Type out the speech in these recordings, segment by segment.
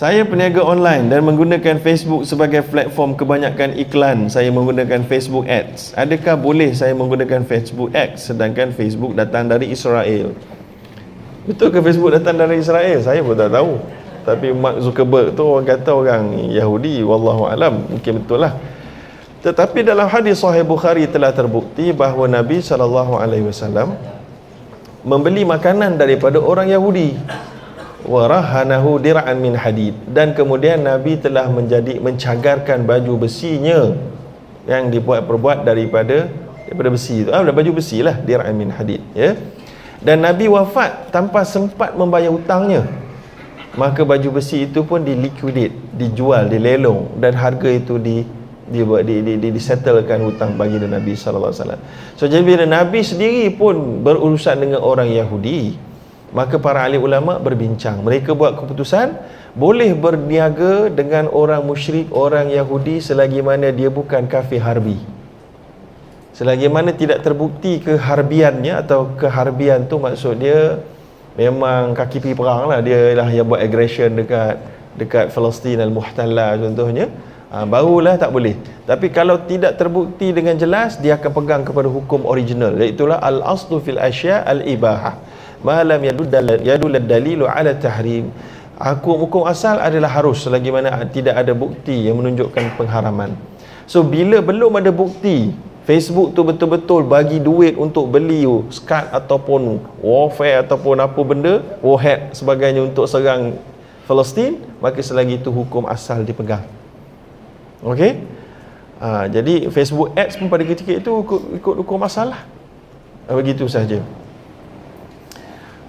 Saya peniaga online dan menggunakan Facebook sebagai platform kebanyakan iklan. Saya menggunakan Facebook Ads. Adakah boleh saya menggunakan Facebook Ads sedangkan Facebook datang dari Israel? Betul ke Facebook datang dari Israel? Saya pun tak tahu. Tapi Mark Zuckerberg tu orang kata orang Yahudi. Wallahu alam. Mungkin betul lah. Tetapi dalam hadis Sahih Bukhari telah terbukti bahawa Nabi SAW membeli makanan daripada orang Yahudi warahanahu dir'an min hadid. Dan kemudian Nabi telah menjadi mencagarkan baju besinya yang dibuat perbuat daripada daripada besi itu ah baju besi lah dir'an min hadid ya. Dan Nabi wafat tanpa sempat membayar hutangnya. Maka baju besi itu pun diliquidate dijual dilelong. Dan harga itu di di di di, di disettlekan hutang bagi Nabi sallallahu alaihi wasallam. So jadi bila Nabi sendiri pun berurusan dengan orang Yahudi, maka para ahli ulama berbincang. Mereka buat keputusan boleh berniaga dengan orang musyrik orang Yahudi selagi mana dia bukan kafir harbi. Selagi mana tidak terbukti keharbiannya atau keharbian tu maksud dia memang kaki pergi perang lah. Dia lah yang buat aggression dekat dekat Palestin al-Muhtalla contohnya. Ha, barulah tak boleh. Tapi kalau tidak terbukti dengan jelas dia akan pegang kepada hukum original. Iaitu al-aslu fil asya al-ibahah malam yadul dalilu ala tahrim. Hukum hukum asal adalah harus selagi mana tidak ada bukti yang menunjukkan pengharaman. So bila belum ada bukti Facebook tu betul-betul bagi duit untuk beli skat ataupun warfare ataupun apa benda warhead sebagainya untuk serang Palestin maka selagi itu hukum asal dipegang. Okey ha, jadi Facebook ads pun pada ketika itu ikut, ikut hukum asal lah. Begitu saja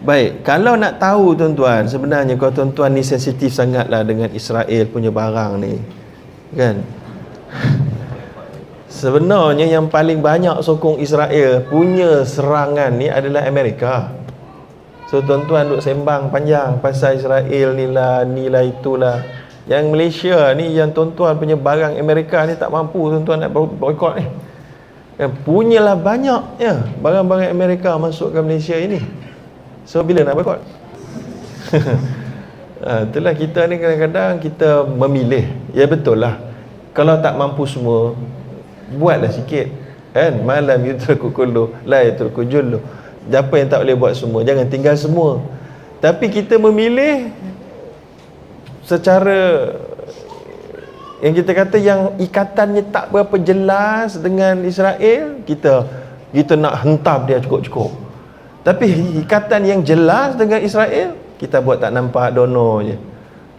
Baik, kalau nak tahu tuan-tuan, sebenarnya kalau tuan-tuan ni sensitif sangatlah dengan Israel punya barang ni. Kan? Sebenarnya yang paling banyak sokong Israel punya serangan ni adalah Amerika. So tuan-tuan duk sembang panjang pasal Israel ni lah, ni lah itulah. Yang Malaysia ni yang tuan-tuan punya barang Amerika ni tak mampu tuan-tuan nak boykot ni. Kan punyalah banyak ya barang-barang Amerika masuk ke Malaysia ini. So bila nak boykot? ha, itulah kita ni kadang-kadang kita memilih. Ya betul lah. Kalau tak mampu semua, buatlah sikit. Kan? Malam yutraku kullu, la yutruku jullu. Apa yang tak boleh buat semua, jangan tinggal semua. Tapi kita memilih secara yang kita kata yang ikatannya tak berapa jelas dengan Israel, kita kita nak hentam dia cukup-cukup. Tapi ikatan yang jelas dengan Israel kita buat tak nampak dono je.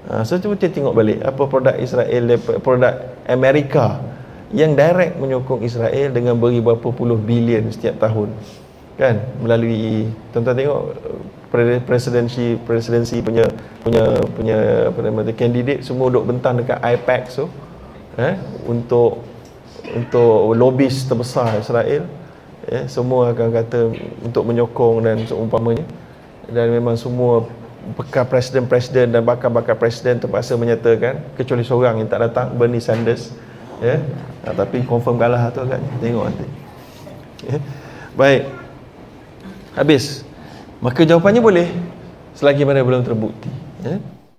Ha, so cuba kita tengok balik apa produk Israel produk Amerika yang direct menyokong Israel dengan beri berapa puluh bilion setiap tahun. Kan? Melalui tuan-tuan tengok presidensi presidensi punya punya punya apa nama tu candidate semua duduk bentang dekat IPAC so eh untuk untuk lobis terbesar Israel ya, semua akan kata untuk menyokong dan seumpamanya dan memang semua bekal presiden-presiden dan bakal-bakal presiden terpaksa menyatakan kecuali seorang yang tak datang Bernie Sanders. Ya nah, tapi confirm kalah tu kan tengok nanti. Ya. baik. Habis. Maka jawapannya boleh selagi mana belum terbukti. Ya